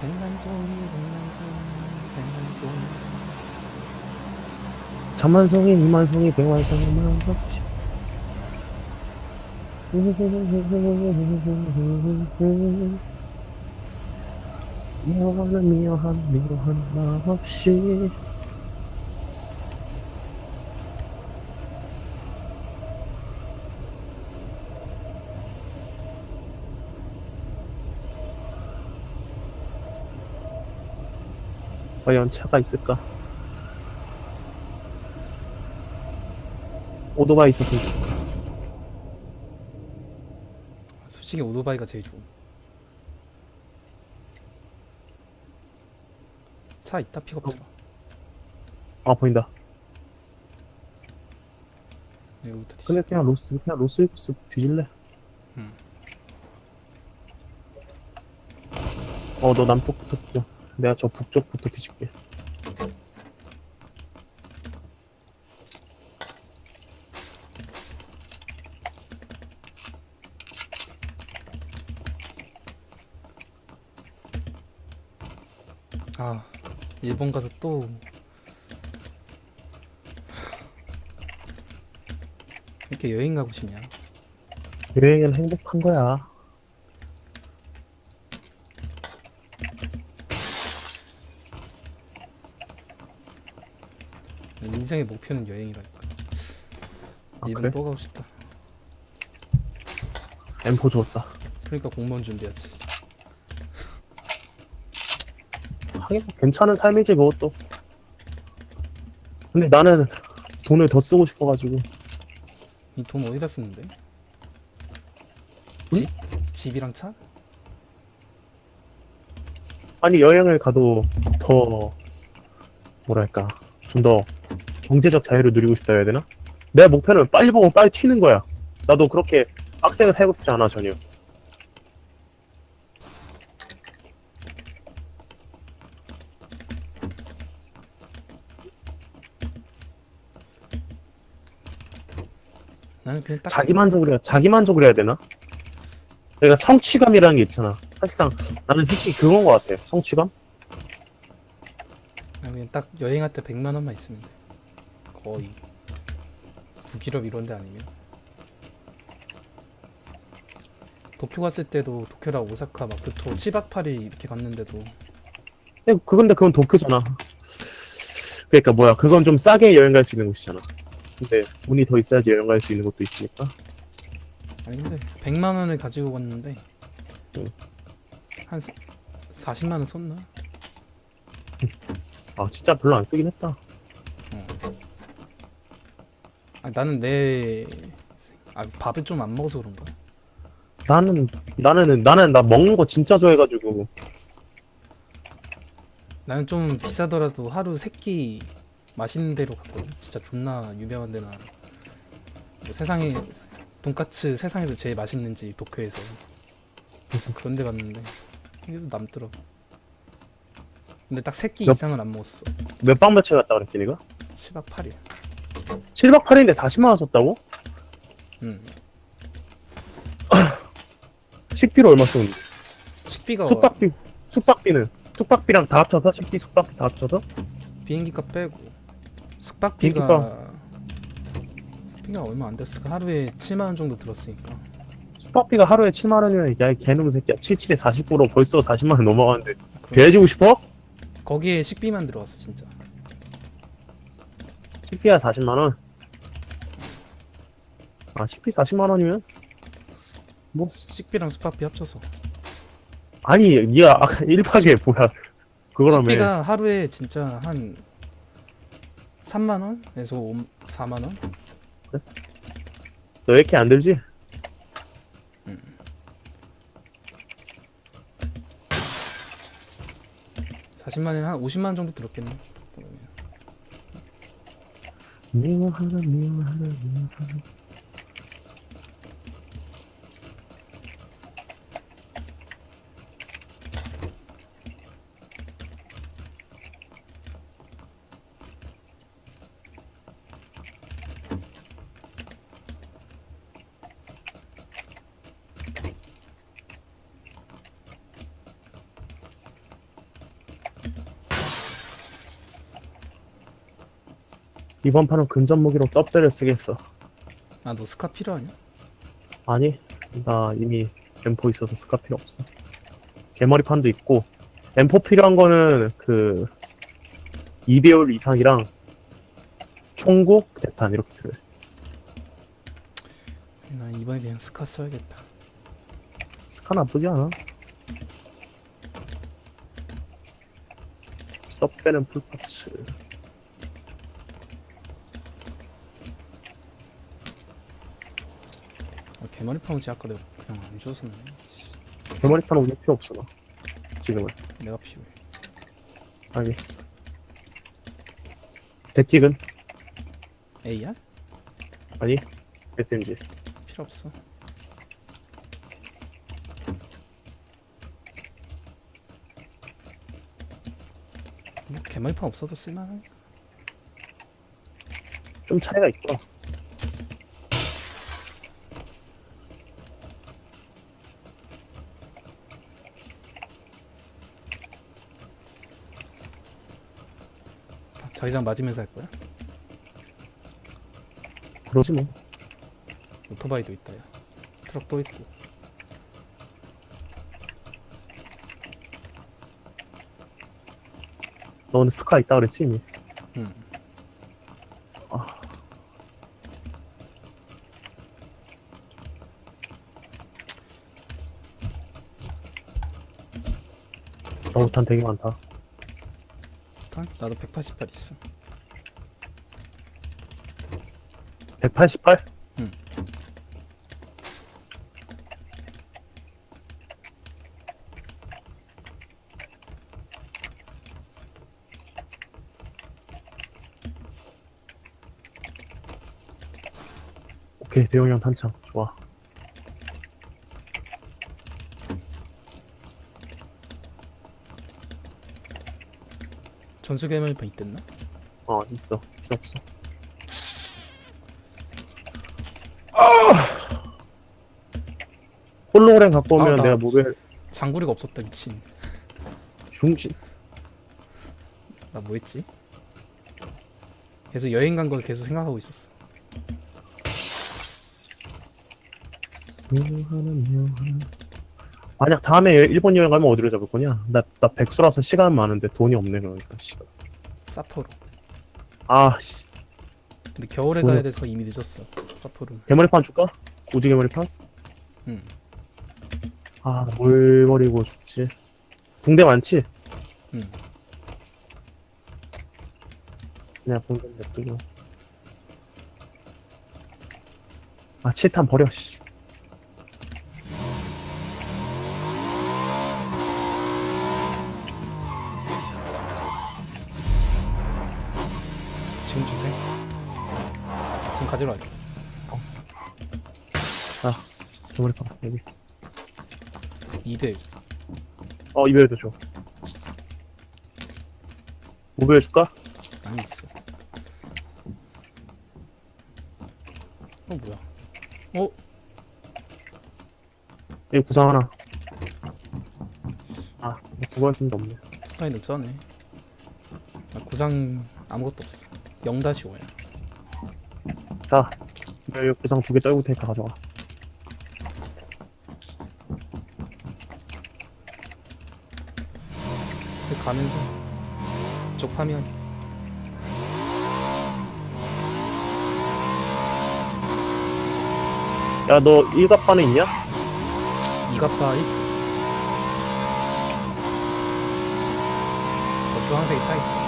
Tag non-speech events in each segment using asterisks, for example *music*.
백만송이 백만송이 백만송이 천만송이, 이만송이, 백만송이, 만송이. 미워하는 미워한 미워한 마음 없이 과연 차가 있을까? 오토바이 있었으면 좋겠다. 솔직히 오토바이가 제일 좋음 차 있다 픽업처럼 아 보인다. 여기부터 뒤 근데 그냥 로스 그냥 로스익스 뒤질래. 음. 어너 남쪽부터 뒤져. 내가 저 북쪽부터 뒤질게. 아 일본 가서 또 이렇게 여행 가고 싶냐 여행은 행복한 거야. 인생의 목표는 여행이라니까 아, 그래? 또 가고 싶다 M4 주웠다. 그러니까 공무원 준비하지 하긴 뭐 괜찮은 삶이지 그것도. 근데 나는 돈을 더 쓰고 싶어가지고 이 돈 어디다 쓰는데? 집? 집이랑 차? 아니 여행을 가도 더 뭐랄까 좀 더 경제적 자유를 누리고 싶다 해야 되나? 내 목표는 빨리 보고 빨리 튀는 거야. 나도 그렇게 빡세게 살고 싶지 않아 전혀. 나는 그냥 딱 자기 만족을 해야 자기 만족을 해야 되나? 그러니까 성취감이라는 게 있잖아. 사실상 나는 솔직히 그건 것 같아. 성취감? 나는 그냥 딱 여행할 때 100만 원만 있으면 돼 거의 북유럽 이런 데 아니면 도쿄 갔을 때도 도쿄랑 오사카 막 교토 7박 8일 이렇게 갔는데도 근데 그건데 그건 도쿄잖아. 그러니까 뭐야? 그건 좀 싸게 여행 갈 수 있는 곳이잖아. 근데 돈이 더 있어야지 여행 갈 수 있는 곳도 있으니까. 아니 근데 100만 원을 가지고 갔는데 응. 한 40만 원 썼나? 아 진짜 별로 안 쓰긴 했다. 아, 나는 내 아, 밥을 좀 안 먹어서 그런가? 나는 나는 나는 나 먹는 거 진짜 좋아해가지고 나는 좀 비싸더라도 하루 세끼 맛있는 데로 갔거든. 진짜 존나 유명한 데나 뭐 세상에 돈까츠 세상에서 제일 맛있는 집 도쿄에서 그런 데 갔는데 이게 또 남더라고. 근데 딱 세끼 몇- 이상은 안 먹었어. 몇 박 며칠 갔다 그랬지 니가? 7박 8일. 7박 8일인데 40만 원 썼다고? 응. *laughs* 식비로 얼마 썼는데? 식비가 숙박비 숙박비는 숙박비랑 다 합쳐서 식비 숙박비 다 합쳐서 비행기 값 빼고 숙박비가 비행기가- 숙박비가 얼마 안 됐을까? 하루에 7만 원 정도 들었으니까. 숙박비가 하루에 7만 원이면 야 이 개놈 새끼야 77에 49로 벌써 40만 원 넘어가는데 그럼 대해주고 싶어? 거기에 식비만 들어갔어 진짜. 식비야 40만 원. 아 식비 40만 원이면 식비랑 숙박비 합쳐서. 아니 니가 아까 *laughs* 1박에 뭐야 그거라며 식비가 하루에 진짜 한 3만 원에서 4만 원? 너왜 이렇게 안 들지? 사 40만 원에 한 50만 원 정도 들었겠네. 그러면. 미워하는 미워하는 미워하는 이번 판은 근접 무기로 떡배를 쓰겠어. 아 너 스카 필요하냐? 아니, 나 이미 M4 있어서 스카 필요 없어. 개머리판도 있고, M4 필요한 거는 그, 2배율 이상이랑, 총구, 대탄 이렇게 필요해. 난 이번에 그냥 스카 써야겠다 스카 나쁘지 않아. 떡배는 풀파츠. 개머리 파우치 아까 내가 그냥 안 줬었네 씨, 개머리판 우리 필요 없어, 나. 지금은. 내가 필요해 알겠어. 대틱은? AR? 아니, SMG. 필요 없어 뭐 개머리판 없어도 쓸만하겠어 좀 차이가 있구 자기장 맞으면서 할 거야? 그러지 뭐. 오토바이도 있다 야 트럭 또 있고 너는 스카 있다 그랬지, 이미. 응. 아. 너무 탄 되게 많다. 탄? 나도 188 있어 188? 응. 오케이, 대용량 탄창. 좋아. 전수 개머리판 있댔나? 어, 있어. 필요 없어. 아! 홀로그램 갖고 오면 아, 나 내가 모델 장구리가 없었다 미친 흉신. 나 뭐했지? 계속 여행 간 걸 계속 생각하고 있었어 묘하는 묘한. 만약 다음에 일본 여행 가면 어디로 잡을 거냐? 나, 나 백수라서 시간 많은데 돈이 없네, 그러니까. 시간. 사포로 아, 씨. 근데 겨울에 뭐야? 가야 돼서 이미 늦었어 사포로 개머리판 줄까? 우지 개머리판? 응 아, 뭘 버리고 죽지? 붕대 많지? 응. 그냥 붕대 냅두고. 아, 7탄 버려, 씨. 지금 주세요 지금 가지러 갈게 개머리판, 여기. 200 어, 이별도 줘. 500 줄까? 아니 있어 어 뭐야 어? 여기 구상 하나. 아, 그거 할수 없네. 스파이너 쩌네 아, 구상 아무것도 없어 0-5야. 자, 여기 구상 두 개 떨고 테니까 가져가. 슬 가면서. 쪽 파밍 야, 너 일갑반에 있냐? 이갑바 이 어, 주황색이 차이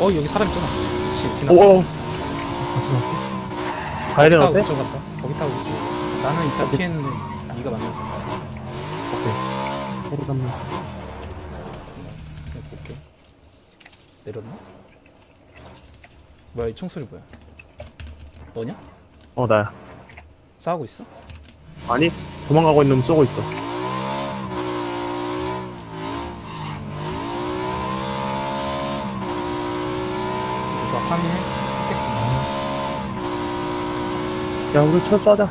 어 여기 사람 있잖아 그치 지나 오, 다시 왔어. 가야 되나, 타고 어때? 그쪽 갔다 거기 타고 그쪽 나는 이따. 피했는데 네가 맞는 거 오케이. 서로 잡는. 그냥 볼게 내렸나? 뭐야 이 총소리 뭐야 너냐? 어, 나야. 싸우고 있어? 아니, 도망가고 있는 놈 쏘고 있어. 누가 파밍해? 야, 우리 철수하자.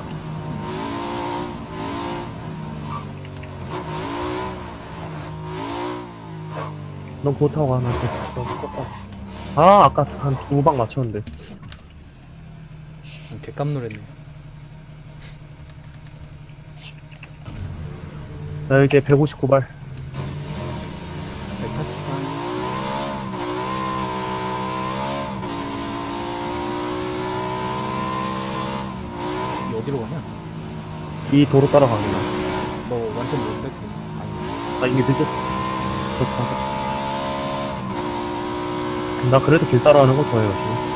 넌 그거 타고 가, 나한테. 너 그거 타고. 아, 아까 한 두 방 맞췄는데. 개 깜 놀랐네. 나 이제 159발. 188. 이 어디로 가냐? 이 도로 따라가기나. 너 완전 모른데? 그거? 아니, 나 이미 늦었어. 좋다. 나 그래도 길 따라가는 거 좋아해요, 지금.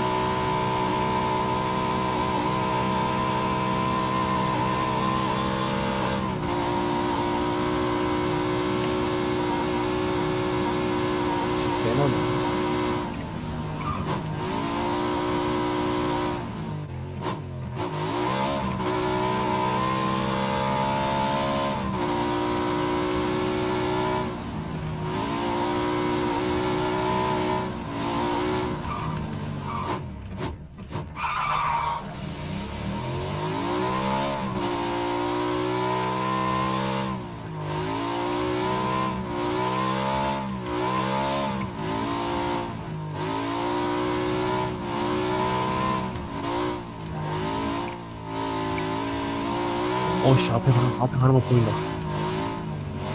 어씨, 앞에 가는, 앞에 거 보인다.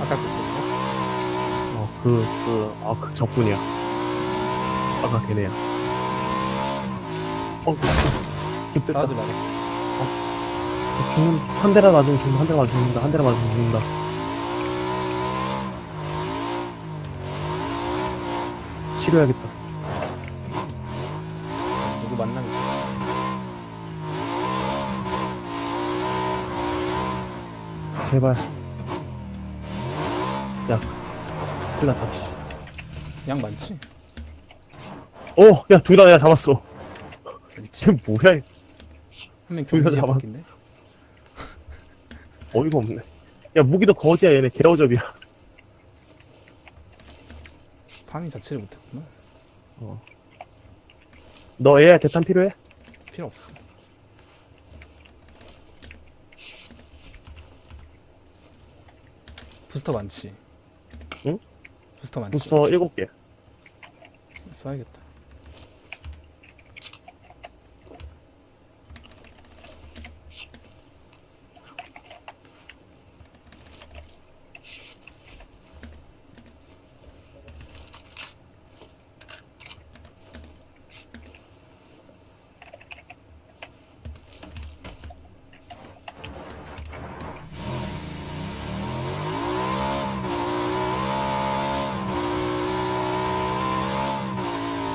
아까 그거. 어, 그, 그, 아, 그 적군이야. 아까 걔네야. 어, 그때 싸우지 마라. 죽는, 한 대라 맞으면 죽는다, 한 대라 맞으면 죽는다, 한 대라 맞으면 죽는다. 치료해야겠다. 제발. 야, 큰일 났다, 씨. 양 많지? 오, 야, 둘 다 내가 잡았어. 지금 뭐야, 이거. 한명 둘다 경기지 잡아. 바뀐데? *laughs* 어이가 없네. 야, 무기도 거지야, 얘네. 개어접이야. 파밍 자체를 못했구나. 너 AI 대탄 필요해? 필요 없어. 부스터 많지? 응? 부스터 많지? 부서 7개. 써야겠다.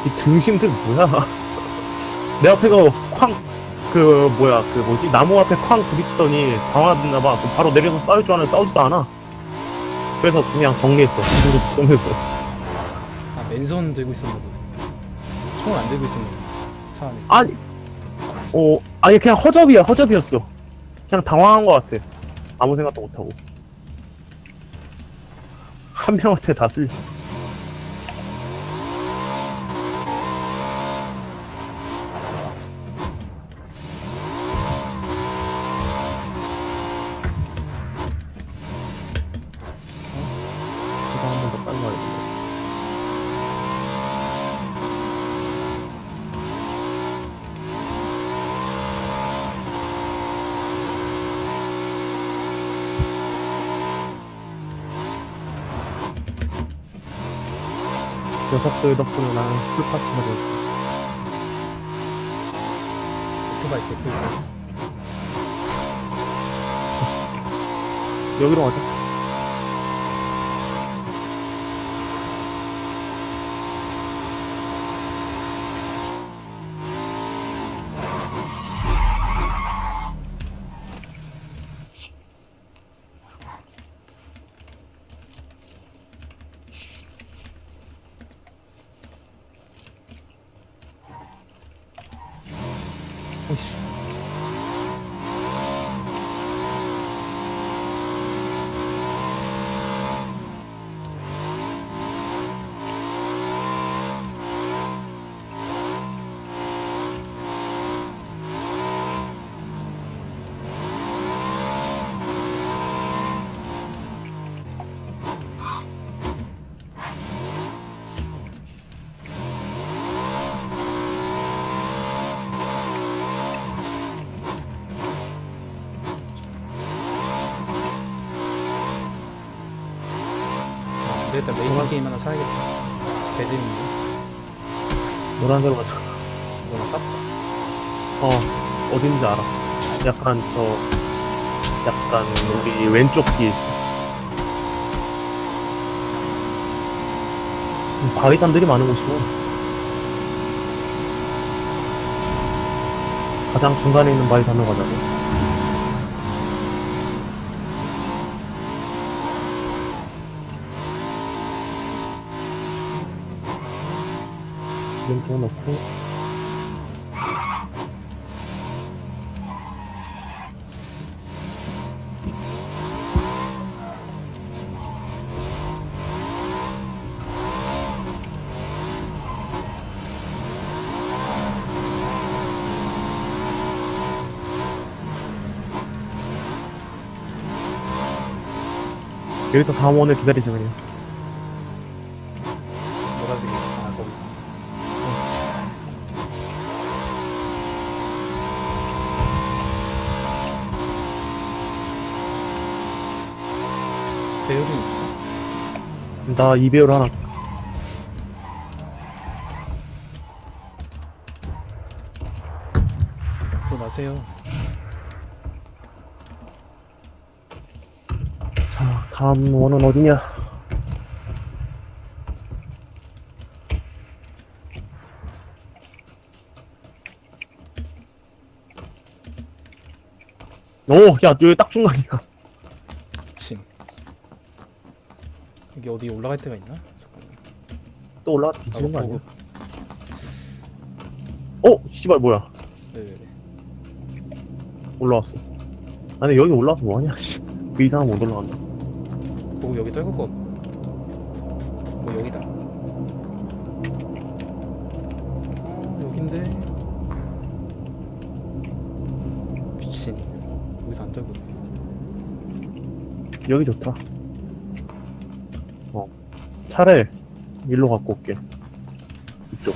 이 등심들 뭐야? *laughs* 내 앞에 가 쾅, 그, 뭐야, 그 뭐지? 나무 앞에 쾅 부딪히더니 당황했나봐. 바로 내려서 싸울 줄 아는 싸우지도 않아. 그래서 그냥 정리했어. 지금도 쏘면서. 아 맨손 들고 있었나 보네. 총을 안 들고 있었나 보네. 차 안에서. 아니, 어, 아니, 그냥 허접이야, 허접이었어. 그냥 당황한 것 같아. 아무 생각도 못 하고. 한 명한테 다 쓸렸어. 녀석들 덕분에 나는 풀파츠가 되었다. 오토바이 있어. 여기로 가자. 일단 레이싱 게임 하나 사야겠다. 대재밌네. 노란 데로 가자. 이거 나 쌉다. 어, 어딘지 알아. 약간 저, 약간 우리 왼쪽 뒤에 있어. 음, 바위단들이 많은 곳이고. 가장 중간에 있는 바위단으로 가자고. 기름통 넣고. 여기서 다음 원을 기다리자 그냥 노란색이 아 거기서. 배율이 있어? 나 2배율 하나 그거 마세요. 자 다음 원은 어디냐 오 야 여기 딱 중간이야 침. 여기 어디 올라갈 데가 있나? 잠깐만. 또 올라가 아, 뒤지는 거 아니야. 어 씨발 뭐야 네네네. 올라왔어 아니 여기 올라와서 뭐 하냐 씨 그 이상은 못 올라간다 보급 여기 떨굴 거. 뭐 여기다. 어 여긴데. 미친. 여기서 안 떨구네. 여기 좋다 어 차를 일로 갖고 올게 이쪽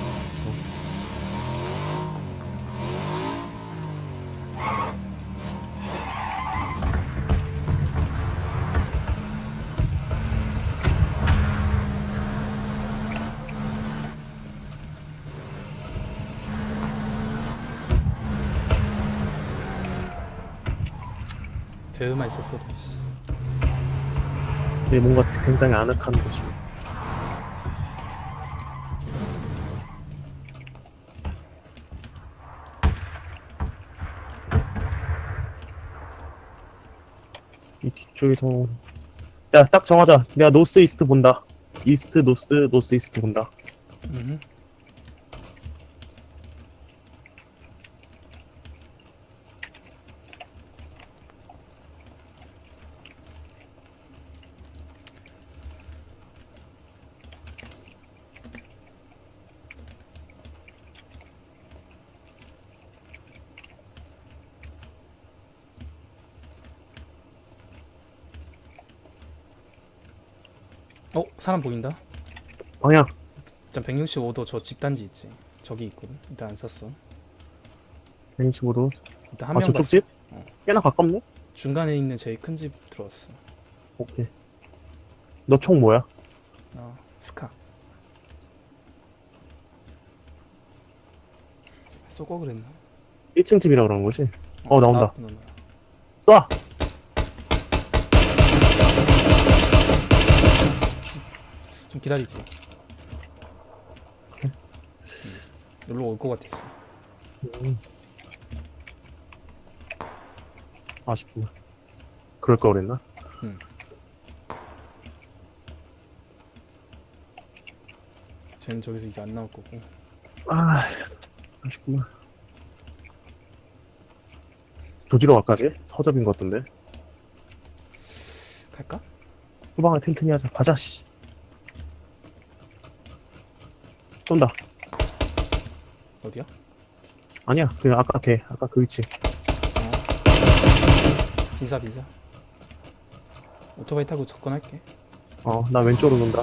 배우만 있었어도. 씨. 근데 뭔가 굉장히 아늑한 곳이 이 뒤쪽에서. 야 딱 정하자. 내가 노스 이스트 본다. 이스트 노스 노스 이스트 본다. 음. 어 사람 보인다. 방향 일단 165도 저 집단지 있지. 저기 있거든. 일단 안 썼어. 165도 일단 아 한 명 저쪽 봤어. 집? 어. 꽤나 가깝네? 중간에 있는 제일 큰 집 들어왔어. 오케이 너 총 뭐야? 아 스카. 쏘고 그랬나? 1층 집이라 그런 거지? 어, 나온다. 나왔구나, 나. 쏴! 기다리지. 음. 여기로 올 것 같았어. 음. 아쉽구나 그럴 걸 그랬나? 쟤는 저기서 이제 안 나올 거고. 아, 아쉽구나. 조지러 갈까지? 서접인 것 같던데. 갈까? 후방을 튼튼히 하자. 가자, 씨. 쏜다. 어디야? 아니야, 그냥 아까 걔, 아까 그 위치. 어. 빈사 빈사. 오토바이 타고 접근할게. 어, 나 왼쪽으로 논다.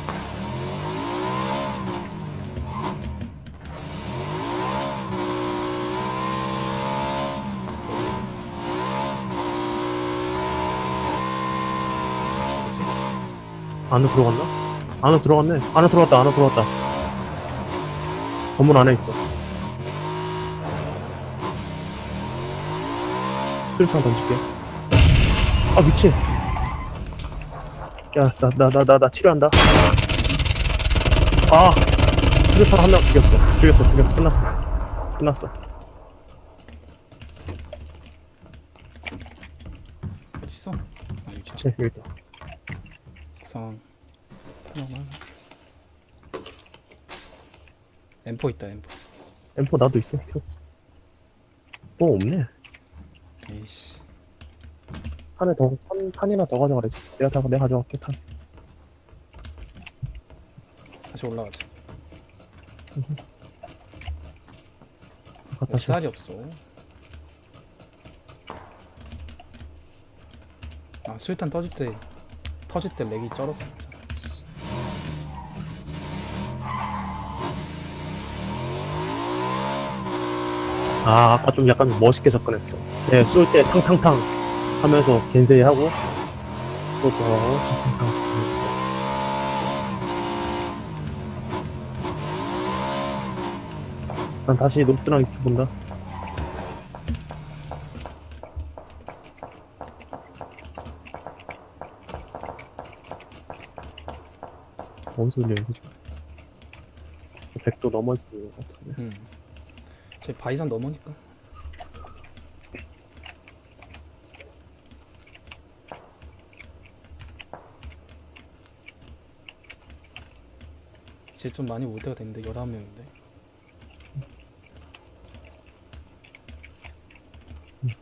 어디지? 안으로 들어갔나? 안으로 들어갔네. 안으로 들어갔다, 안으로 들어갔다. 건물 안에 있어. 수류탄 던질게. 아, 미친. 야, 나, 나, 나, 나, 나 치료한다. 아! 수류탄 한 명 죽였어. 죽였어, 죽였어. 끝났어. 끝났어. 어딨어? 아 여기다 치, 여기 있다. 옥상 하나만 M4 있다 M4 M4 나도 있어. 켜. 또 없네. 에이씨 탄에 더, 탄, 탄이나 더 가져가래지. 내가 다, 내가 가져갈게, 탄. 다시 올라가자 갖다 줘. 쌀이 없어 아 수류탄 터질 때 터질 때 렉이 쩔었어 진짜 아, 아까 좀 약간 멋있게 접근했어. 네, 쏠 때 탕탕탕 하면서 겐세이 하고, 또 더, 탕탕탕. 난 다시 녹스랑 이스트 본다. 어디서 들리는 거지? 100도 넘어있을 것 같은데. 음. 제 바이산 넘으니까 이제 좀 많이 올 때가 됐는데 11명인데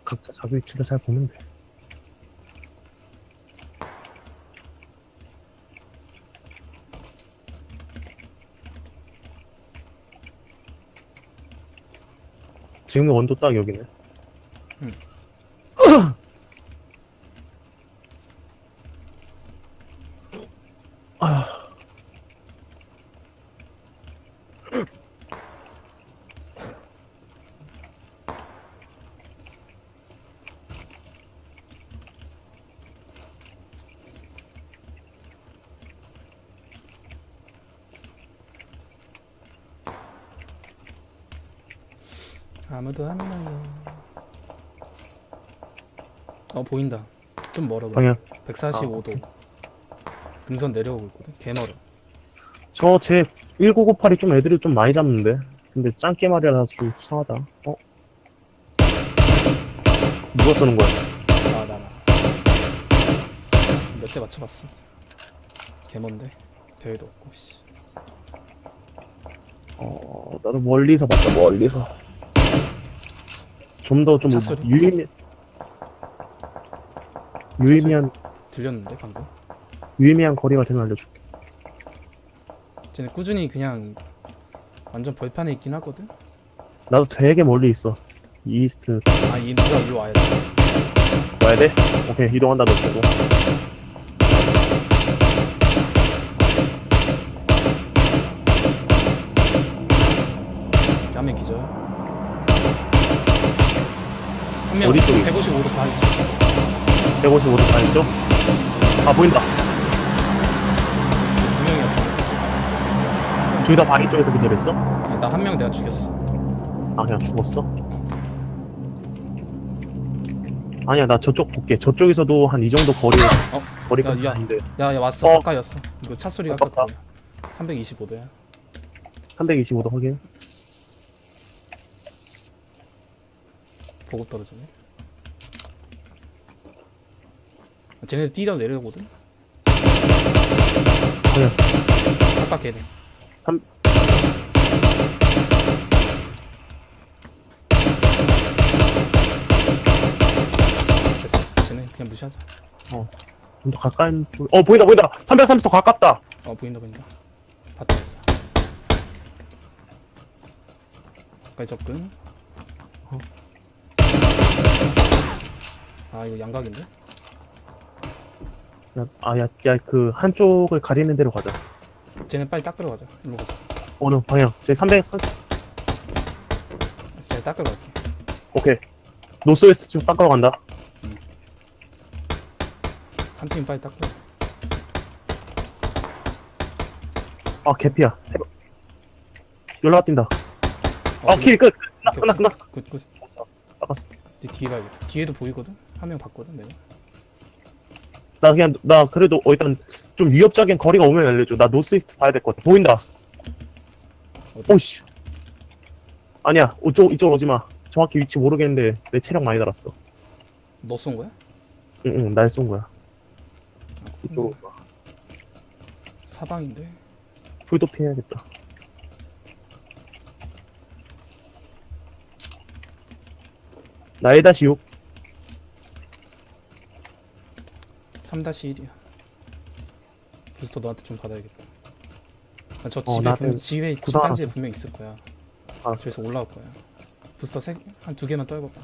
각자 자기 위치를 잘 보면 돼. 지금 원도 딱 여기네. 응. 아. 아무도 안 나요 어 보인다 좀 멀어 보여. 방향. 145도 등선 내려오고 있거든 개 멀어 저제 1998이 좀 애들이 좀 많이 잡는데. 근데 짱깨 말이라서 좀 수상하다. 어? 누가 쏘는 거야? 아 나나 몇 대 맞춰봤어 개 먼데 별도 없고 씨. 어, 나도 멀리서 봤다, 멀리서. 좀 더 좀 차 소리? 유의미, 유의미한, 들렸는데 방금 유의미한 거리가 되면 알려줄게. 쟤네 꾸준히 그냥 완전 벌판에 있긴 하거든 나도 되게 멀리 있어. 이스트 아이 누가 일로 와야 돼 와야 돼? 오케이, 이동한다, 너 보고. 한명 어디 쪽이? 155도 반 있죠 155도 다 있죠? 아, 보인다. 두 명이었어 둘 다 바위 쪽에서 기절했어? 나 한 명 내가 죽였어 아, 그냥 죽었어? 아니야, 나 저쪽 볼게. 저쪽에서도 한 이 정도 거리, 어? 거리가 야, 야. 있는데. 야 야 왔어 어. 가까이였어 이거 차 소리가 아깝다. 아까 325도야 325도 확인. 보급 떨어지네. 쟤네들 뛰다 내려오거든? 그냥 아까 걔네. 삼- 됐어. 쟤네 그냥 무시하자. 좀더 가까이, 쪽- 어, 보인다, 보인다! 330도 가깝다! 어 보인다 보인다. 봤다 가까이 접근. 어. 아 이거 양각인데? 야, 아, 야, 야, 그, 한쪽을 가리는 데로 가자. 쟤네 빨리 닦으러 가자 일로 가자 어느 방향? 제 330, 쟤네 닦으러 갈게 오케이. 노스웨스트 쪽 닦으러 간다. 한 팀 빨리 닦으러 아, 개피야. 새벽. 연락 뛴다. 어, 아, 킬 끝. 끝나, 끝나, 끝나. 굿굿. 이제 뒤에 봐야겠다 뒤에도 보이거든? 한 명 봤거든 내가 나 그냥, 나 그래도 어, 일단 좀 위협적인 거리가 오면 알려줘. 나 노스 이스트 봐야 될 것 같아. 보인다. 어디? 오씨. 아니야. 이쪽, 이쪽 오지 마. 정확히 위치 모르겠는데 내 체력 많이 달았어. 너 쏜 거야? 응, 응, 날 쏜 거야. 아, 이쪽으로 와. 사방인데 풀도핑 해야겠다. 나 1-6. 3-1이야 부스터 너한테 좀 받아야겠다 아, 저 어, 집에 나한테 분, 집에 구상 집단지에 하나 분명 있을 거야 아, 그래서 올라올 거야 부스터 세, 한 두 개만 떨궈봐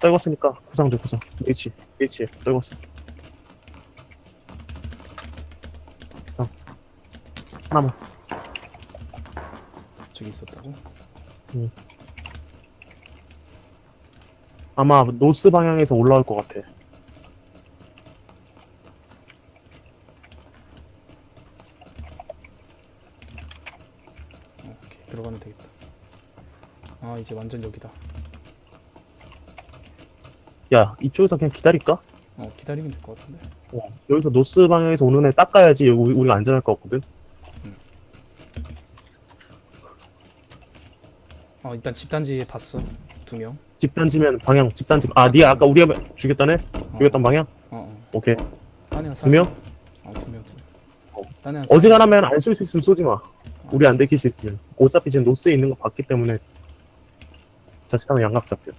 떨궜으니까 구상 줘, 구상. H, H, 떨궜어. 구상. 하나만. 저기 있었다고? 아마 노스 방향에서 올라올 것 같아. 어, 오케이 들어가면 되겠다 아 이제 완전 여기다 야, 이쪽에서 그냥 기다릴까? 어 기다리면 될 것 같은데 어, 여기서 노스 방향에서 오는 애 닦아야지 여기 우리- 우리가 안전할 것 같거든. 어 일단 집단지에 봤어 두명 집단지면 방향, 집단지. 아, 니 아까 우리가 죽였다네? 죽였던 방향? 어어 오케이. 딴 애가 두 명? 어두명 두명 어. 딴 애가 어지간하면 안 쏠 수 있으면 쏘지 마. 아, 우리 안 들킬 수 있으면. 어차피 지금 노스에 있는 거 봤기 때문에 자칫하면 양각 잡혀.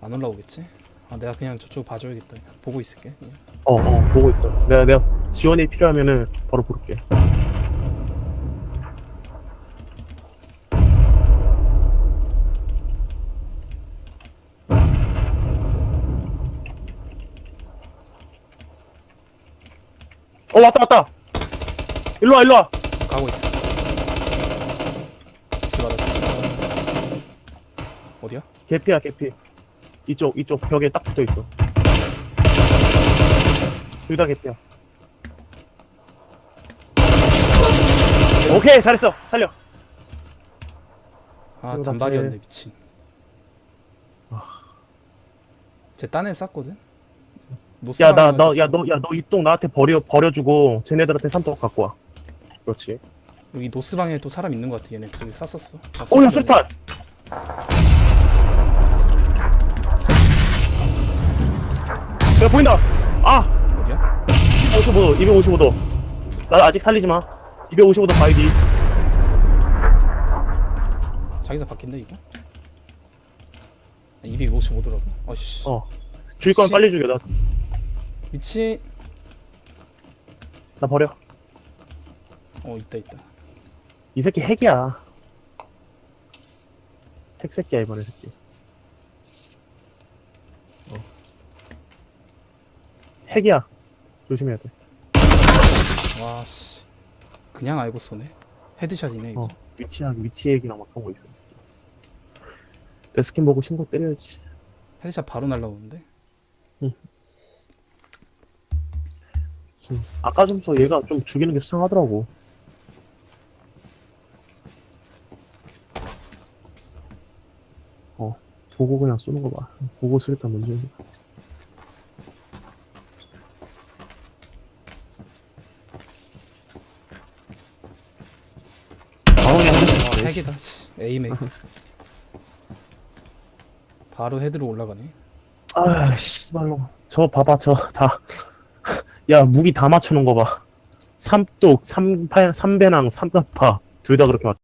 안 올라오겠지? 아 내가 그냥 저쪽 봐줘야겠다. 보고 있을게 그냥. 어, 어, 보고 있어. 내가, 내가 지원이 필요하면은 바로 부를게. 어, 왔다, 왔다! 일로 와, 일로 와! 가고 있어 죽지 마라 죽지 마라 어디야? 개피야, 개피. 이쪽, 이쪽 벽에 딱 붙어 있어. 둘 다 개피야. 오케이, 잘했어. 살려. 아 이거 단발이었네 쟤- 미친 쟤 딴애 쌌거든? 야, 나, 너, 야. 너, 야, 너 이똥 나한테 버려, 버려주고, 쟤네들한테 삼떡 갖고 와. 그렇지. 여기 노스 방에 또 사람 있는 것 같아 얘네 여기 쌌었어 아, 오, 야. 수탄! 야, 보인다! 아! 어디야? 55도, 255도. 나 아직 살리지 마. 255도 가야지. 자기장 바뀐다 이거? 255더라고? 어씨 어. 죽일 거면 씨. 빨리 죽여. 나, 미친 나 버려. 어 있다 있다 이 새끼 핵이야. 핵 새끼야, 이번에 새끼. 어. 핵이야. 조심해야 돼. 와 씨 그냥 알고 쏘네 헤드샷이네 이거 어. 위치야, 위치 얘기나 막 하고 있어. 데스킨 보고 신고 때려야지. 헤드샷 바로 날라오는데 음, 아까 좀서 얘가 좀 죽이는 게 수상하더라고. 어, 보고 그냥 쏘는 거 봐. 보고 수류탄 먼저. 해. 바로 그냥 아 핵이다 씨. 에임 핵 바로 헤드로 올라가네 아, 씨발로. 저 봐봐, 저 다. 야, 무기 다 맞추는 거 봐. 삼독, 삼파, 삼배낭, 삼각파. 둘 다 그렇게 맞